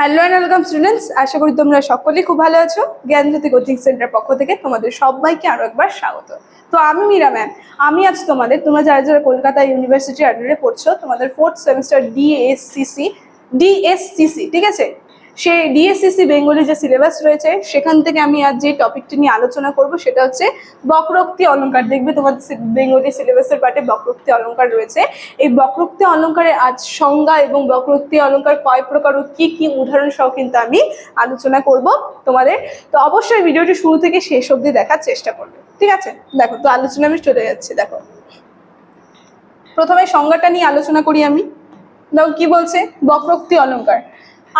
Hello and welcome students আশা করি তোমরা সকলেই খুব ভালো আছো। জ্ঞানজ্যোতি কোচিং সেন্টার পক্ষ থেকে তোমাদের সবাইকে আরও একবার স্বাগত। তো আমি মীরা ম্যাম আমি আজ তোমাদের, তোমরা যারা যারা কলকাতা ইউনিভার্সিটি আন্ডারে পড়ছো তোমাদের ফোর্থ সেমিস্টার ডিএসসিসি ডিএসসিসি ঠিক আছে? সেই ডিএসসিসি বেঙ্গলি যে সিলেবাস রয়েছে, সেখান থেকে আমি আজ যে টপিকটি নিয়ে আলোচনা করব, সেটা হচ্ছে বক্রোক্তি অলংকার দেখবে তোমাদের বেঙ্গলি সিলেবাসের পাটে বক্রোক্তি অলংকার রয়েছে। এই বক্রোক্তি অলংকারের আজ সংজ্ঞা এবং বক্রোক্তি অলংকার কয় প্রকার ও কি কি উদাহরণ সহ কিন্তু আমি আলোচনা করব তোমাদের। তো অবশ্যই ভিডিওটি শুরু থেকে শেষ অবধি দেখার চেষ্টা করবে। ঠিক আছে? দেখো, তো আলোচনা আমি চলে যাচ্ছি, দেখো। প্রথমে সংজ্ঞাটা নিয়ে আলোচনা করি আমি। দেখো, কি বলছে? বক্রোক্তি অলংকার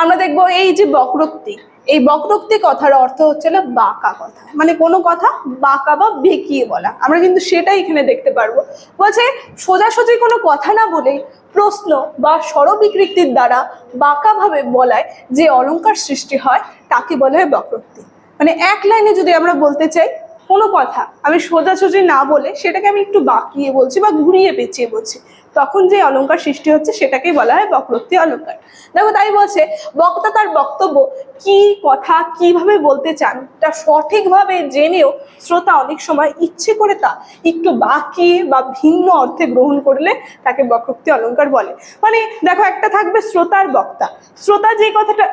আমরা দেখব এই যে বক্রোক্তি, এই বক্রোক্তি কথার অর্থ হচ্ছে না বাঁকা কথা। মানে কোনো কথা বাঁকা বা বেঁকিয়ে বলা। আমরা কিন্তু সেটাই এখানে দেখতে পারব। বলছে, সোজাসুজি কোনো কথা না বলে প্রশ্ন বা স্বরবিকৃতির দ্বারা বাঁকাভাবে বলায় যে অলংকার সৃষ্টি হয়, তাকে বলা হয় বক্রোক্তি। মানে এক লাইনে যদি আমরা বলতে চাই, কোনো কথা আমি সোজাসুজি না বলে সেটাকে আমি একটু বাঁকিয়ে বলছি বা ঘুরিয়ে পেঁচিয়ে বলছি। তখন যে অলঙ্কার সৃষ্টি হচ্ছে সেটাকেই বলা হয় বক্রোক্তি অলংকার দেখো, তাই বলছে, বক্তা তার বক্তব্য কি কথা কীভাবে বলতে চান, তা সঠিকভাবে জেনেও শ্রোতা অনেক সময় ইচ্ছে করে তা একটু বাকি বা ভিন্ন অর্থে গ্রহণ করলে তাকে বক্রোক্তি অলঙ্কার বলে। মানে দেখো, একটা থাকবে শ্রোতার বক্তা। শ্রোতা যে কথাটা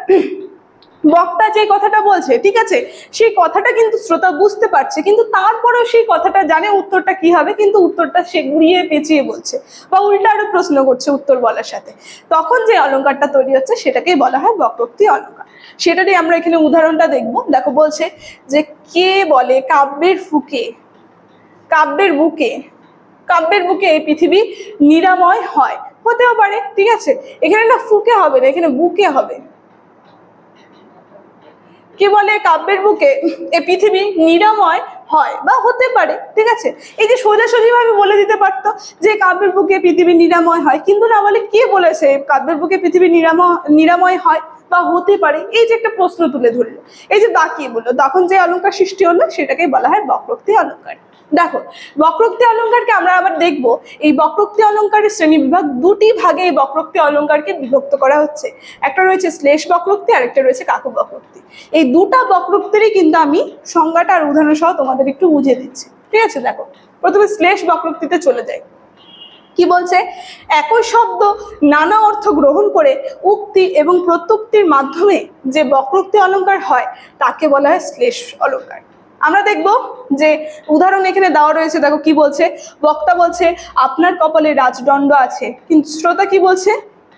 বক্তা যে কথাটা বলছে, ঠিক আছে? সেই কথাটা কিন্তু শ্রোতা বুঝতে পারছে, কিন্তু তারপরেও সেই কথাটা জানে উত্তরটা কি হবে, কিন্তু উত্তরটা সে ঘুরিয়ে পেঁচিয়ে বলছে বা উল্টা আরও প্রশ্ন করছে উত্তর বলার সাথে। তখন যে অলঙ্কারটা তৈরি হচ্ছে, সেটাকেই বলা হয় বক্রোক্তি অলঙ্কার। সেটারই আমরা এখানে উদাহরণটা দেখব। দেখো, বলছে যে কে বলে কাব্যের ফুকে? কাব্যের বুকে? কাব্যের বুকে এই পৃথিবী নিরাময় হয়। হতেও পারে, ঠিক আছে? এখানে না ফুকে হবে না, এখানে বুকে হবে। কি বলে কাব্যের বুকে, এ পৃথিবী নিরাময় হয় বা হতে পারে, ঠিক আছে? এই যে সোজাসুজি ভাবে বলে দিতে পারতো যে কাব্যের বুকে পৃথিবী নিরাময় হয়, কিন্তু না বলে কে বলেছে কাব্যের বুকে পৃথিবী নিরাময় নিরাময় হয়? বা হতে পারে, এই যে একটা প্রশ্ন তুলে ধরলো। এই যে বাকিয়ে বলল তখন যে অলংকার সৃষ্টি হলো সেটাকে বলা হয় বক্রোক্তি অলংকার দেখো, বক্রোক্তি অলংকারকে আমরা আবার দেখব, এই বক্রোক্তি অলংকারের শ্রেণি বিভাগ দুটি ভাগে এই বক্রোক্তি অলংকারকে বিভক্ত করা হচ্ছে। একটা রয়েছে শ্লেষ বক্রোক্তি আর একটা রয়েছে কাকু বক্রোক্তি। এই দুটা বক্রোক্তিরই কিন্তু আমি সংজ্ঞাটা আর উদাহরণ সহ তোমাদের একটু বুঝিয়ে দিচ্ছি। ঠিক আছে, দেখো, প্রথমে শ্লেষ বক্রোক্তিতে চলে যাই। কি বলছে? একই শব্দ নানা অর্থ গ্রহণ করে উক্তি এবং প্রত্যুক্তির মাধ্যমে যে বক্রোক্তি অলংকার হয়, তাকে বলা হয় শ্লেষ অলংকার আমরা দেখব যে উদাহরণ এখানে দেওয়া রয়েছে, দেখো কি বলছে? বক্তা বলছে, আপনার কপালে রাজদণ্ড আছে। কিন্তু শ্রোতা কি বলছে?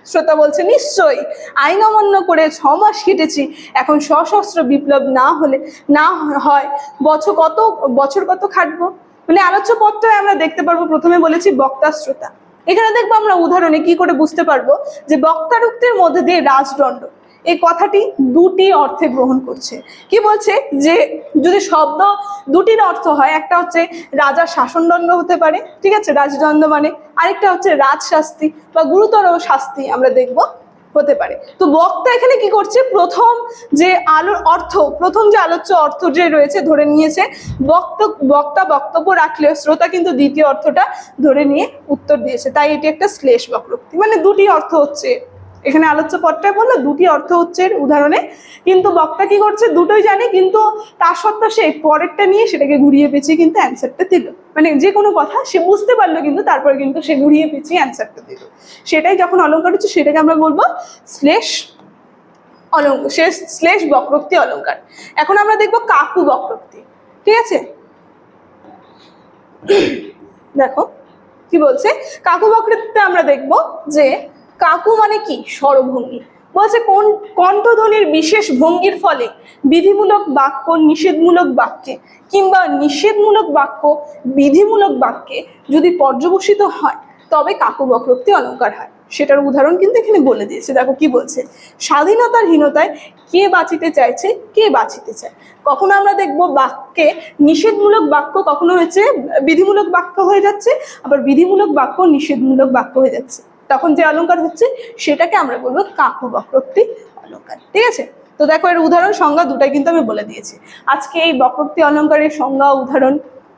শ্রোতা বলছে, নিশ্চয়ই, আইন অমান্য করে ছ মাস কেটেছি। এখন সশস্ত্র বিপ্লব না হলে, না হয়, বছর কত বছর কত খাটবো? মানে আলোচ্য পত্রে আমরা দেখতে পারব, প্রথমে বলেছি বক্তা শ্রোতা। এখানে দেখব আমরা উদাহরণে কি করে বুঝতে পারব যে বক্তারুক্তির মধ্যে দিয়ে রাজদণ্ড। এই কথাটি দুটি অর্থে গ্রহণ করছে। কি বলছে? যে যদি শব্দ দুটির অর্থ হয়, একটা হচ্ছে রাজার শাসনদণ্ড হতে পারে, ঠিক আছে? রাজদণ্ড মানে আরেকটা হচ্ছে রাজশাস্তি বা গুরুতর শাস্তি আমরা দেখব। হতে পারে। তো বক্তা এখানে কি করছে? প্রথম যে আলোর অর্থ, প্রথম যে আলোচ্য অর্থ যে রয়েছে ধরে নিয়েছে, বক্ত, বক্তা বক্তব্য রাখলেও শ্রোতা কিন্তু দ্বিতীয় অর্থটা ধরে নিয়ে উত্তর দিয়েছে। তাই এটি একটা শ্লেষ বক্রোক্তি। মানে দুটি অর্থ হচ্ছে এখানে আলোচ্য পদটায় বলল, দুটি অর্থ হচ্ছে উদাহরণে। কিন্তু বক্তা কি করছে? দুটোই জানে, কিন্তু তা সত্ত্বেও সে পরেরটা নিয়ে সেটাকে ঘুরিয়ে পেঁচিয়ে কিন্তু অ্যান্সারটা দিল। মানে যে কোনো কথা সে বুঝতে পারল কিন্তু তারপরে কিন্তু সে ঘুরিয়ে পেঁচিয়ে অ্যান্সারটা দিল। সেটাই যখন অলঙ্কার হচ্ছে, সেটাকে আমরা বলব শ্লেষ অলঙ্কার শেষ শ্লেষ বক্রোক্তি অলঙ্কার। এখন আমরা দেখব কাকু বক্রোক্তি, ঠিক আছে? দেখো, কি বলছে? কাকু বক্রোক্তিতে আমরা দেখব যে কাকু মানে কি? স্বরভঙ্গি। বলছে, কোন কণ্ঠধ্বনির বিশেষ ভঙ্গির ফলে বিধিমূলক বাক্য নিষেধমূলক বাক্যে কিংবা নিষেধমূলক বাক্য বিধিমূলক বাক্যে যদি পর্যবসিত হয়, তবে কাকু বক্রোক্তি অলঙ্কার হয়। সেটার উদাহরণ কিন্তু এখানে বলে দিয়েছে। দেখো কি বলছে, স্বাধীনতার হীনতায় কে বাঁচিতে চাইছে, কে বাঁচিতে চায়? কখনো আমরা দেখব বাক্যে নিষেধমূলক বাক্য কখনো হয়েছে বিধিমূলক বাক্য হয়ে যাচ্ছে, আবার বিধিমূলক বাক্য নিষেধমূলক বাক্য হয়ে যাচ্ছে। তখন যে অলঙ্কার হচ্ছে, সেটাকে আমরা বলব কাকু বক্রোক্তি অলঙ্কার। ঠিক আছে? তো দেখো এর উদাহরণ, সংজ্ঞা দুটাই কিন্তু আমি বলে দিয়েছি। আজকে এই বক্রোক্তি অলঙ্কারের সংজ্ঞা, উদাহরণ,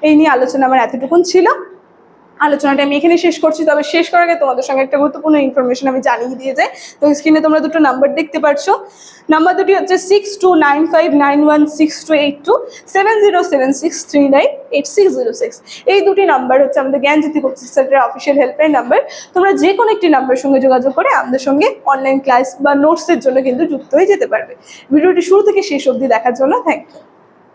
এই নিয়ে আলোচনা আমার এতটুকুন ছিল। আলোচনাটা আমি এখানে শেষ করছি, তবে শেষ করার আগে তোমাদের সঙ্গে একটা গুরুত্বপূর্ণ ইনফরমেশন আমি জানিয়ে দিয়ে যাই। তো স্ক্রিনে তোমরা দুটো নাম্বার দেখতে পাচ্ছ নাম্বার দুটি হচ্ছে six two nine five nine one six two eight two seven zero seven six three nine eight six zero six এই দুটি নাম্বার হচ্ছে আমাদের জ্ঞানজ্যোতি কোচিং সেন্টারের অফিসিয়াল হেল্পলাইন নাম্বার তোমরা যে কোনো একটি নাম্বারের সঙ্গে যোগাযোগ করে আমাদের সঙ্গে অনলাইন ক্লাস বা নোটসের জন্য কিন্তু যুক্ত হয়ে যেতে পারবে। ভিডিওটি শুরু থেকে শেষ অবধি দেখার জন্য থ্যাংক ইউ